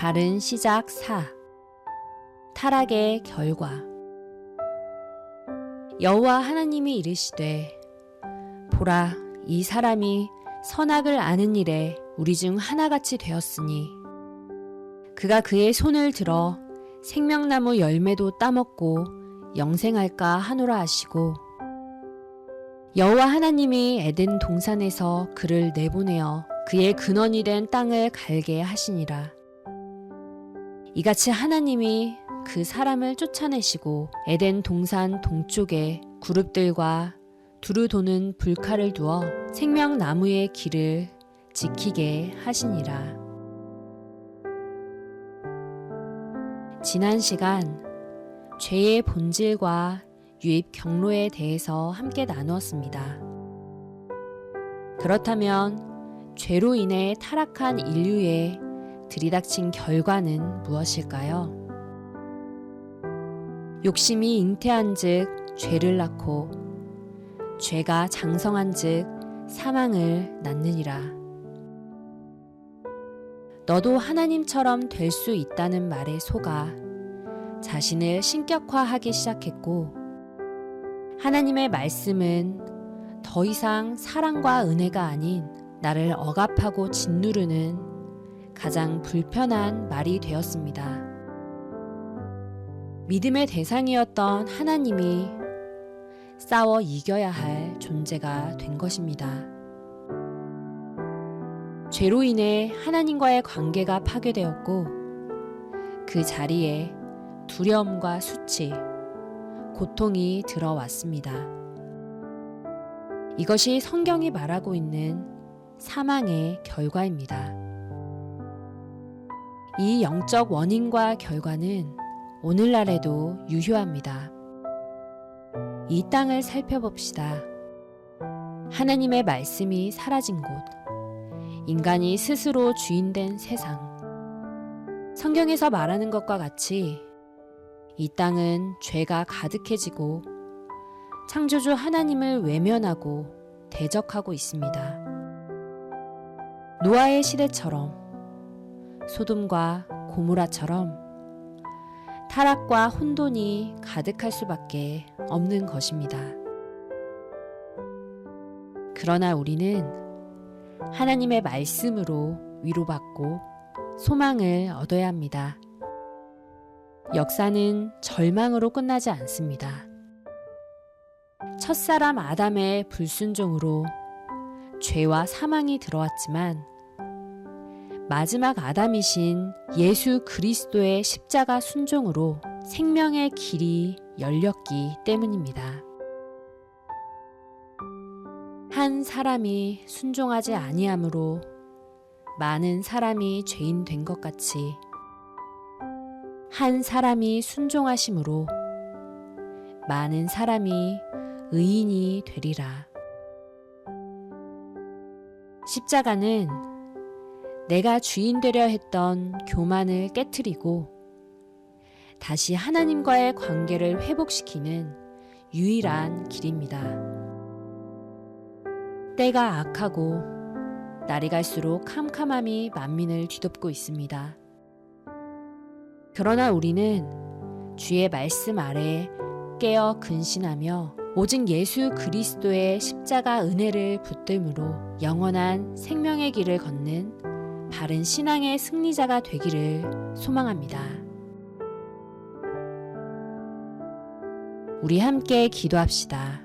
바른 시작 4 타락의 결과. 여호와 하나님이 이르시되 보라 이 사람이 선악을 아는 일에 우리 중 하나같이 되었으니 그가 그의 손을 들어 생명나무 열매도 따먹고 영생할까 하노라 하시고 여호와 하나님이 에덴 동산에서 그를 내보내어 그의 근원이 된 땅을 갈게 하시니라 이같이 하나님이 그 사람을 쫓아내시고 에덴 동산 동쪽에 그룹들과 두루 도는 불칼을 두어 생명나무의 길을 지키게 하시니라. 지난 시간 죄의 본질과 유입 경로에 대해서 함께 나누었습니다. 그렇다면 죄로 인해 타락한 인류의 들이닥친 결과는 무엇일까요? 욕심이 잉태한 즉 죄를 낳고 죄가 장성한 즉 사망을 낳느니라. 너도 하나님처럼 될 수 있다는 말에 속아 자신을 신격화하기 시작했고 하나님의 말씀은 더 이상 사랑과 은혜가 아닌 나를 억압하고 짓누르는 가장 불편한 말이 되었습니다. 믿음의 대상이었던 하나님이 싸워 이겨야 할 존재가 된 것입니다. 죄로 인해 하나님과의 관계가 파괴되었고 그 자리에 두려움과 수치, 고통이 들어왔습니다. 이것이 성경이 말하고 있는 사망의 결과입니다. 이 영적 원인과 결과는 오늘날에도 유효합니다. 이 땅을 살펴봅시다. 하나님의 말씀이 사라진 곳, 인간이 스스로 주인된 세상. 성경에서 말하는 것과 같이 이 땅은 죄가 가득해지고 창조주 하나님을 외면하고 대적하고 있습니다. 노아의 시대처럼 소돔과 고무라처럼 타락과 혼돈이 가득할 수밖에 없는 것입니다. 그러나 우리는 하나님의 말씀으로 위로받고 소망을 얻어야 합니다. 역사는 절망으로 끝나지 않습니다. 첫사람 아담의 불순종으로 죄와 사망이 들어왔지만 마지막 아담이신 예수 그리스도의 십자가 순종으로 생명의 길이 열렸기 때문입니다. 한 사람이 순종하지 아니함으로 많은 사람이 죄인 된 것 같이 한 사람이 순종하심으로 많은 사람이 의인이 되리라. 십자가는 내가 주인 되려 했던 교만을 깨뜨리고 다시 하나님과의 관계를 회복시키는 유일한 길입니다. 때가 악하고 날이 갈수록 캄캄함이 만민을 뒤덮고 있습니다. 그러나 우리는 주의 말씀 아래 깨어 근신하며 오직 예수 그리스도의 십자가 은혜를 붙들므로 영원한 생명의 길을 걷는 바른 신앙의 승리자가 되기를 소망합니다. 우리 함께 기도합시다.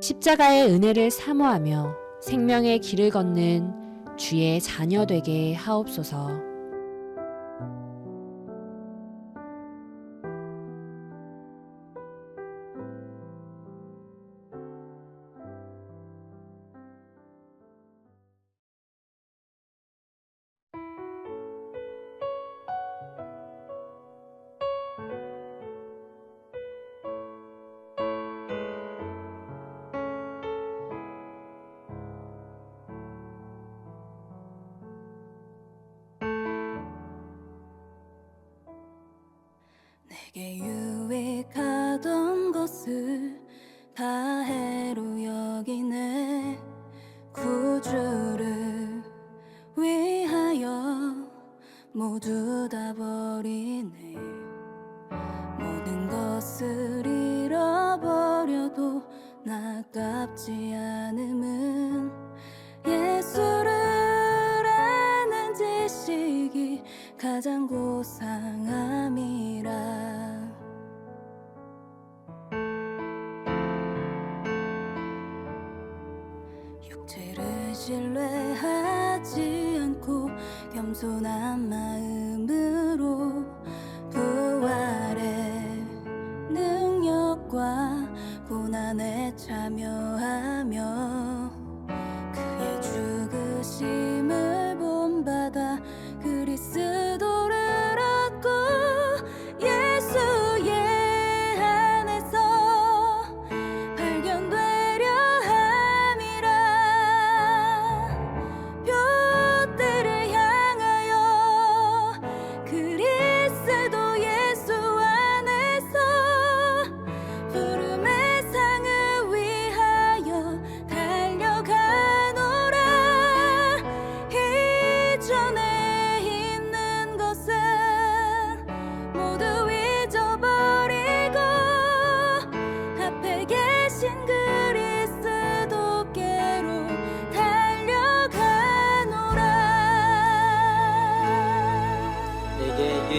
십자가의 은혜를 사모하며 생명의 길을 걷는 주의 자녀 되게 하옵소서. 있어도 나깝지 않음은 예수를 아는 지식이 가장 고상함이라. 육체를 신뢰하지 않고 겸손한 마음으로 하며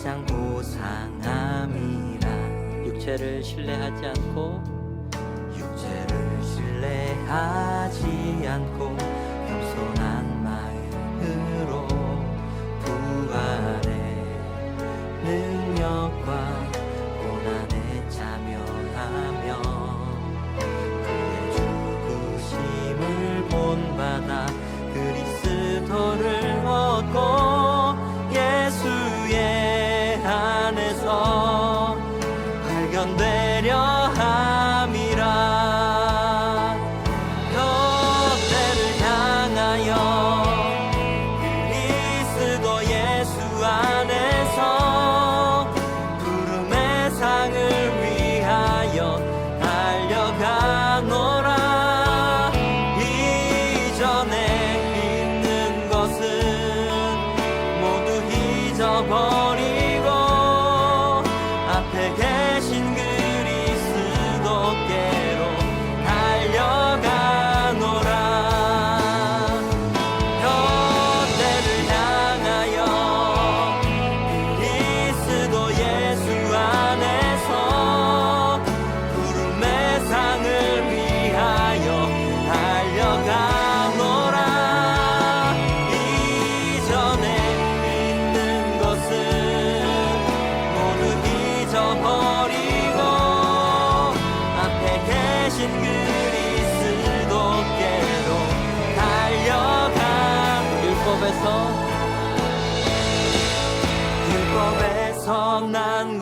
가장 고상함이라. 육체를 신뢰하지 않고 육체를 신뢰하지 않고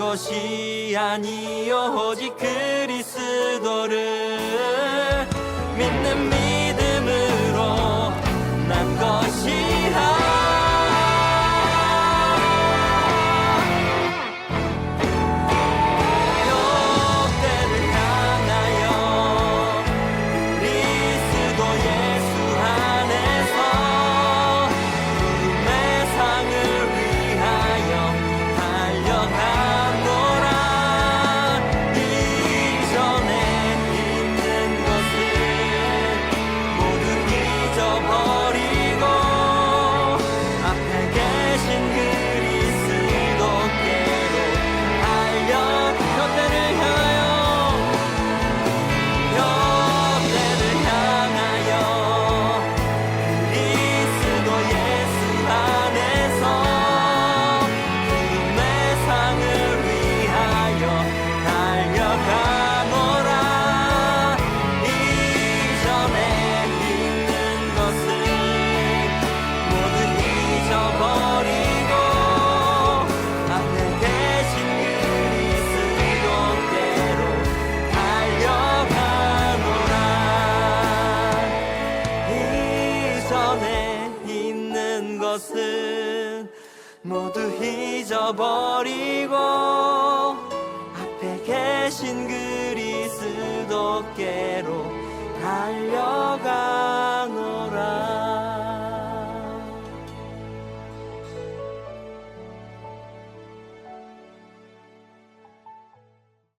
것이 아니요 오직 그리스도를 믿는 믿 것은 모두 잊어버리고 앞에 계신 그리스도께로 달려가노라.